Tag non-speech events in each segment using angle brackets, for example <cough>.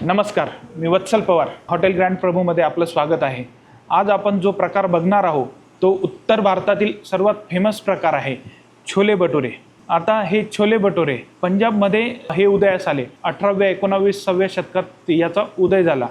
नमस्कार मी Vatsal Pawar hotel grand प्रभूमध्ये आपलं स्वागत आहे. आज आपण जो प्रकार बघणार आहोत तो उत्तर भारतातील सर्वात फेमस प्रकार आहे छोले भटुरे. आता हे छोले भटुरे पंजाबमध्ये हे उदयास आले. अठराव्या एकोणावीसाव्या शतकात याचा उदय झाला.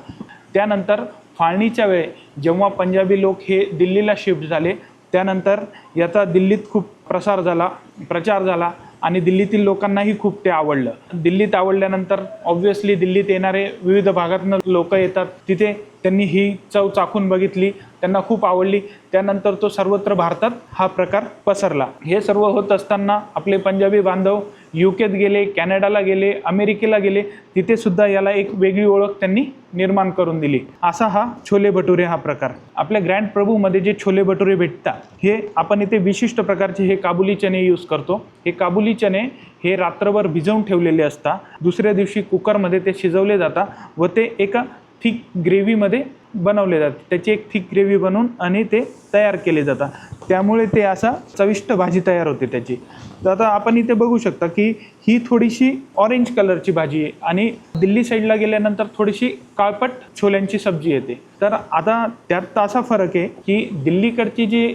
त्यानंतर फाळणीच्या वेळे जेव्हा पंजाबी लोक हे दिल्लीला शिफ्ट झाले त्यानंतर याचा दिल्लीत खूप प्रसार झाला प्रचार झाला. आणि दिल्लीतील लोकांनाही खूप ते आवडलं. दिल्लीत आवडल्यानंतर ऑब्व्हियसली दिल्लीत येणारे विविध भागातनं लोक येतात. तिथे त्यांनी ही चव चाखून बघितली. त्यांना खूप आवडली. त्यानंतर तो सर्वत्र भारतात हा प्रकार पसरला. हे सर्व होत असताना आपले पंजाबी बांधव युकेत गेले कॅनडाला गेले अमेरिकेला गेले तिथे सुद्धा याला एक वेगळी ओळख त्यांनी निर्माण करून दिली. असा हा छोले भटुरे हा प्रकार. आपल्या ग्रँड प्रभूमध्ये जे छोले भटुरे भेटतात हे आपण इथे विशिष्ट प्रकारचे हे काबुली चणे यूज करतो. हे काबुली चणे हे रात्रभर भिजवून ठेवलेले असतात. दुसऱ्या दिवशी कुकरमध्ये ते शिजवले जातात व ते एका थिक ग्रेव्हीमध्ये बनवले जाते त्याची एक थिक ग्रेव्ही बनवून आणि ते तयार केले जातात. त्यामुळे ते असा चविष्ट भाजी तयार होते त्याची. तर आता आपण इथे बघू शकता की ही थोडीशी ऑरेंज कलरची भाजी आहे आणि दिल्ली साईडला गेल्यानंतर थोडीशी काळपट छोल्यांची सब्जी येते. तर आता त्यात असा फरक आहे की दिल्लीकडची जी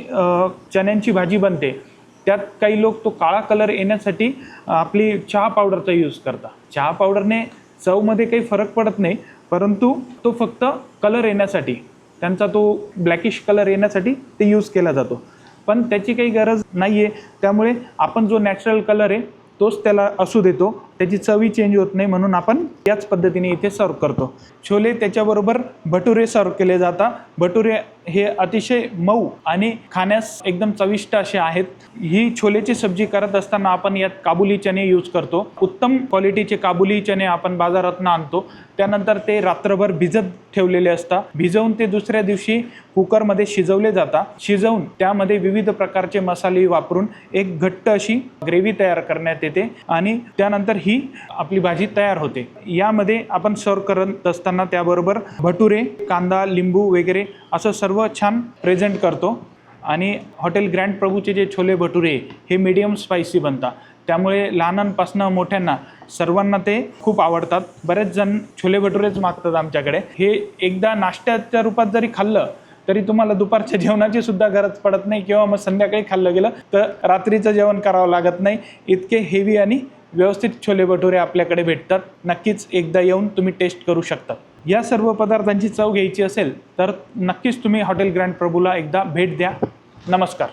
चण्यांची भाजी बनते त्यात काही लोक तो काळा कलर येण्यासाठी आपली चहा पावडरचा यूज करतात. चहा पावडरने चवमध्ये काही फरक पडत नाही परंतु तो फक्त कलर येण्यासाठी त्यांचा तो ब्लॅकिश कलर येण्यासाठी ते यूज केला जातो. पण त्याची काही गरज नाही आहे त्यामुळे आपण जो नॅचरल कलर आहे तोच त्याला असू देतो. त्याची चवी चेंज होत नाही म्हणून आपण याच पद्धतीने इथे सर्व करतो. छोले त्याच्याबरोबर भटुरे सर्व केले जातात. भटुरे हे अतिशय मऊ आणि खाण्यास एकदम चविष्ट असे आहेत. ही छोलेची सब्जी करत असताना आपण यात काबुली चणे यूज करतो. उत्तम क्वालिटीचे काबुली चणे आपण बाजारातून आणतो. त्यानंतर ते रात्रभर भिजत ठेवलेले असतात. भिजवून ते दुसऱ्या दिवशी कुकरमध्ये शिजवले जातात. शिजवून त्यामध्ये विविध प्रकारचे मसाले वापरून एक घट्ट अशी ग्रेव्ही तयार करण्यात येते आणि त्यानंतर ही ही आपली भाजी तयार होते. यामध्ये आपण सर्व करत असताना त्याबरोबर भटुरे कांदा लिंबू वगैरे असं सर्व छान प्रेझेंट करतो. आणि हॉटेल ग्रँड प्रभूचे जे छोले भटुरे हे मीडियम स्पायसी बनतात. त्यामुळे लहानांपासनं मोठ्यांना सर्वांना ते खूप आवडतात. बरेच जण छोले भटुरेच मागतात आमच्याकडे. हे एकदा नाश्त्याच्या रूपात जरी खाल्लं तरी तुम्हाला दुपारच्या <laughs> जेवणाची सुद्धा गरज पडत नाही किंवा मग संध्याकाळी खाल्लं गेलं तर रात्रीचं जेवण करावं लागत नाही. इतके हेवी आणि व्यवस्थित छोले भटुरे आपल्याकडे भेटतात. नक्कीच एकदा येऊन तुम्ही टेस्ट करू शकता. या सर्व पदार्थांची चव घ्यायची असेल तर नक्कीच तुम्ही हॉटेल ग्रँड प्रभूला एकदा भेट द्या. नमस्कार.